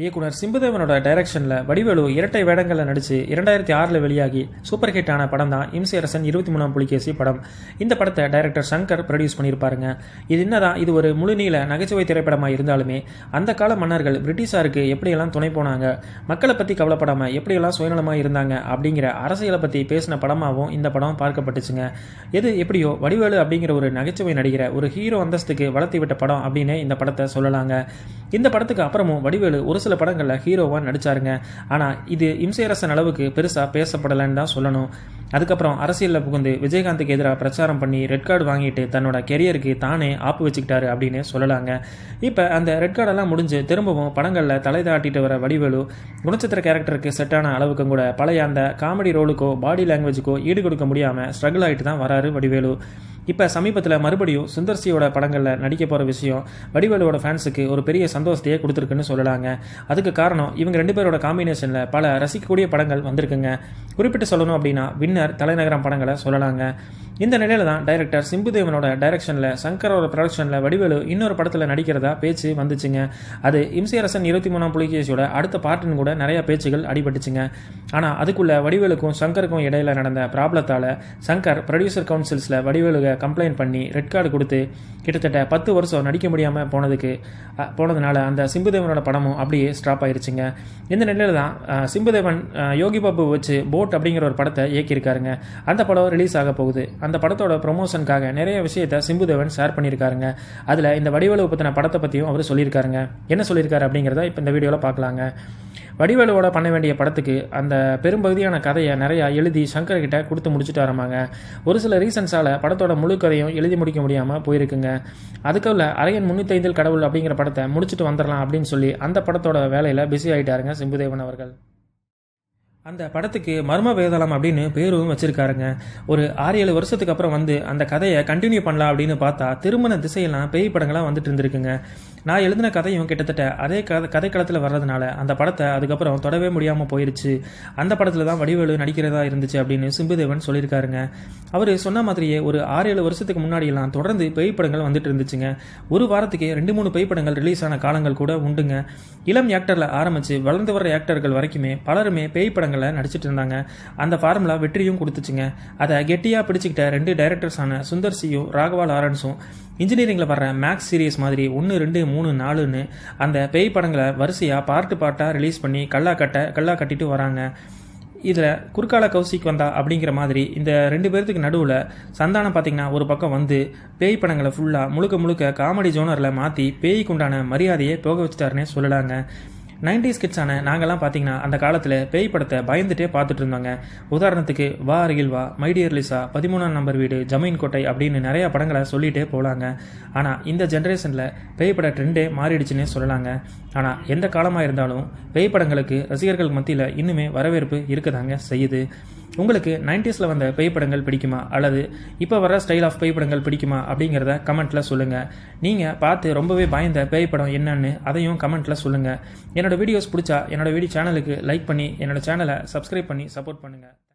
இயக்குனர் சிம்புதேவனோட டைரக்ஷனில் வடிவேலு இரட்டை வேடங்களில் நடித்து இரண்டாயிரத்தி ஆறில் வெளியாகி சூப்பர் ஹிட் ஆன படம் தான் இம்சேரசன் இருபத்தி மூணாம் புலிகேசி படம். இந்த படத்தை டைரக்டர் சங்கர் ப்ரொடியூஸ் பண்ணியிருப்பாருங்க. இது என்னதான்? இது ஒரு முழுநீள நகைச்சுவை திரைப்படமாக இருந்தாலுமே அந்த கால மன்னர்கள் பிரிட்டிஷாருக்கு எப்படியெல்லாம் துணை போனாங்க? மக்களை பற்றி கவலைப்படாமல் எப்படியெல்லாம் சுயநலமாக இருந்தாங்க? அப்படிங்கிற அரசியலை பற்றி பேசின படமாகவும் இந்த படம் பார்க்கப்பட்டுச்சுங்க. எது எப்படியோ வடிவேலு அப்படிங்கிற ஒரு நகைச்சுவை நடிகரை ஒரு ஹீரோ அந்தஸ்துக்கு வளர்த்தி விட்ட படம் அப்படின்னு இந்த படத்தை சொல்லலாங்க. இந்த படத்துக்கு அப்புறமும் வடிவேலு ஒரு சில படங்களில் ஹீரோவாக நடிச்சாருங்க. ஆனால் இது இம்சையரசன் அளவுக்கு பெருசாக பேசப்படலைன்னு தான் சொல்லணும். அதுக்கப்புறம் அரசியலில் புகுந்து விஜயகாந்துக்கு எதிராக பிரச்சாரம் பண்ணி ரெட் கார்டு வாங்கிட்டு தன்னோட கெரியருக்கு தானே ஆப்பு வச்சுக்கிட்டாரு அப்படின்னு சொல்லலாங்க. இப்போ அந்த ரெட் கார்டெல்லாம் முடிஞ்சு திரும்பவும் படங்களில் தலை தாட்டிட்டு வர வடிவேலு குணச்சித்திர கேரக்டருக்கு செட்டான அளவுக்கும் கூட பழைய அந்த காமெடி ரோலுக்கோ பாடி லாங்குவேஜுக்கோ ஈடு கொடுக்க முடியாமல் ஸ்ட்ரகிள் ஆகிட்டு தான் வராரு வடிவேலு. இப்போ சமீபத்தில் மறுபடியும் சுந்தர்சியோட படங்களில் நடிக்க போகிற விஷயம் வடிவேலுவோட ஃபேன்ஸுக்கு ஒரு பெரிய சந்தோஷத்தையே கொடுத்துருக்குன்னு சொல்லலாங்க அதுக்கு காரணம் இவங்க ரெண்டு பேரோட காம்பினேஷனில் பல ரசிக்கக்கூடிய படங்கள் வந்திருக்குங்க. குறிப்பிட்டு சொல்லணும் அப்படின்னா வின்னர் தலைநகரம் படங்களை சொல்லலாங்க. இந்த நிலையில தான் டைரக்டர் சிம்புதேவனோட டைரக்ஷனில் சங்கரோட ப்ரொடக்ஷனில் வடிவேலு இன்னொரு படத்தில் நடிக்கிறதா பேச்சு வந்துச்சுங்க. அது இம்சியரசன் இருபத்தி மூணாம் புலிகேசியோட அடுத்த பாட்டுன்னு கூட நிறைய பேச்சுகள் அடிபட்டுச்சுங்க. ஆனால் அதுக்குள்ளே வடிவேலுக்கும் சங்கருக்கும் இடையில நடந்த ப்ராப்ளத்தால் சங்கர் ப்ரொடியூசர் கவுன்சில்ஸில் வடிவேலுக கம்ப்ளைண்ட் பண்ணி ரெட் கார்டு கொடுத்து கிட்டத்தட்ட பத்து வருஷம் நடிக்க முடியாமல் போனதுக்கு போனதுனால அந்த சிம்புதேவனோட படமும் அப்படியே ஸ்டாப் ஆயிருச்சுங்க. இந்த நிலையில தான் சிம்புதேவன் யோகி பாபு வச்சு போட் அப்படிங்கிற ஒரு படத்தை இயக்கியிருக்காருங்க. அந்த படம் ரிலீஸ் ஆக போகுது. அந்த படத்தோட ப்ரொமோஷனுக்காக நிறைய விஷயத்த சிம்புதேவன் ஷேர் பண்ணியிருக்காருங்க. அதில் இந்த வடிவேலு பற்றின படத்தை பற்றியும் அவர் சொல்லியிருக்காருங்க. என்ன சொல்லியிருக்காரு அப்படிங்கிறத இப்போ இந்த வீடியோவில் பார்க்கலாங்க. வடிவேலுவோட பண்ண வேண்டிய படத்துக்கு அந்த பெரும்பகுதியான கதையை நிறையா எழுதி சங்கர் கிட்ட கொடுத்து முடிச்சுட்டு வரமாங்க ஒரு சில ரீசன்ஸால் படத்தோட முழு கதையும் எழுதி முடிக்க முடியாமல் போயிருக்குங்க. அதுக்குள்ள அரையன் முன்னூத்தைந்தில் கடவுள் அப்படிங்கிற படத்தை முடிச்சுட்டு வந்துடலாம் அப்படின்னு சொல்லி அந்த படத்தோட வேலையில் பிஸி ஆகிட்டாருங்க சிம்புதேவன் அவர்கள். அந்த படத்துக்கு மர்ம வேதளம் அப்படின்னு பேரும் வச்சிருக்காருங்க. ஒரு ஆறு ஏழு வருஷத்துக்கு அப்புறம் வந்து அந்த கதையை கண்டினியூ பண்ணலாம் அப்படின்னு பார்த்தா திருமண திசையெல்லாம் பேய் படங்களாக வந்துட்டு இருந்திருக்குங்க. நான் எழுதின கதையும் கிட்டத்தட்ட அதே கதை கதைக்களத்தில் வர்றதுனால அந்த படத்தை அதுக்கப்புறம் தொடவே முடியாமல் போயிருச்சு. அந்த படத்தில் தான் வடிவேலு நடிக்கிறதா இருந்துச்சு அப்படின்னு சிம்புதேவன் சொல்லியிருக்காருங்க. அவர் சொன்ன மாதிரியே ஒரு ஆறு ஏழு வருஷத்துக்கு முன்னாடியெல்லாம் தொடர்ந்து பேய் படங்கள் வந்துட்டு இருந்துச்சுங்க. ஒரு வாரத்துக்கு ரெண்டு மூணு பேய் படங்கள் ரிலீஸ் ஆன காலங்கள் கூட உண்டுங்க. இளம் ஆக்டரில் ஆரம்பித்து வளர்ந்து வர ஆக்டர்கள் வரைக்குமே பலருமே பேய் படங்கள் படங்களை நடிச்சிட்டு இருந்தாங்க. அந்த ஃபார்முலா வெற்றியும் கொடுத்துச்சுங்க. அதை கெட்டியாக பிடிச்சிக்கிட்ட ரெண்டு டைரக்டர்ஸான சுந்தர் சியும் ராகவா லாரன்ஸும் இன்ஜினியரிங்கில் வர்ற மேக்ஸ் சீரியஸ் மாதிரி ஒன்று ரெண்டு மூணு நாலுன்னு அந்த பேய் படங்களை வரிசையாக பார்ட்டு பார்ட்டாக ரிலீஸ் பண்ணி கல்லா கட்ட கல்லா கட்டிட்டு வராங்க. இதில் குறுக்கால கௌசிக் வந்தா அப்படிங்கிற மாதிரி இந்த ரெண்டு பேர்த்துக்கு நடுவில் சந்தானம் பார்த்தீங்கன்னா ஒரு பக்கம் வந்து பேய் படங்களை ஃபுல்லாக முழுக்க முழுக்க காமெடி ஜோனரில் மாற்றி பேய்க்குண்டான மரியாதையை போக வச்சுட்டாருன்னே சொல்லலாங்க. நைன்டிஸ் கிட்ஸான நாங்கள்லாம் பார்த்தீங்கன்னா அந்த காலத்தில் பேய் படத்தை பயந்துட்டே பார்த்துட்டு இருந்தாங்க. உதாரணத்துக்கு வா அருகில் வா மைடியர் லிசா பதிமூணாம் நம்பர் வீடு ஜமீன் கோட்டை அப்படின்னு நிறைய படங்களை சொல்லிட்டே போகலாங்க ஆனால் இந்த ஜென்ரேஷனில் பேய் பட ட்ரெண்டே மாறிடுச்சுன்னே சொல்லலாங்க. ஆனால் எந்த காலமாக இருந்தாலும் பேய் படங்களுக்கு ரசிகர்கள் மத்தியில் இன்னுமே வரவேற்பு இருக்கதாங்க செய்யுது. உங்களுக்கு நைன்டிஸில் வந்த பேய் படங்கள் பிடிக்குமா? அல்லது இப்போ வர ஸ்டைல் ஆஃப் பேய் படங்கள் பிடிக்குமா? அப்படிங்கிறத கமெண்ட்டில் சொல்லுங்கள் நீங்கள் பார்த்து ரொம்பவே பயந்த பேய் படம் என்னன்னு அதையும் கமெண்ட்டில் சொல்லுங்கள் என்னோடய வீடியோஸ் பிடிச்சா என்னோடய வீடியோ சேனலுக்கு லைக் பண்ணி என்னோட சேனலை சப்ஸ்கிரைப் பண்ணி சப்போர்ட் பண்ணுங்கள்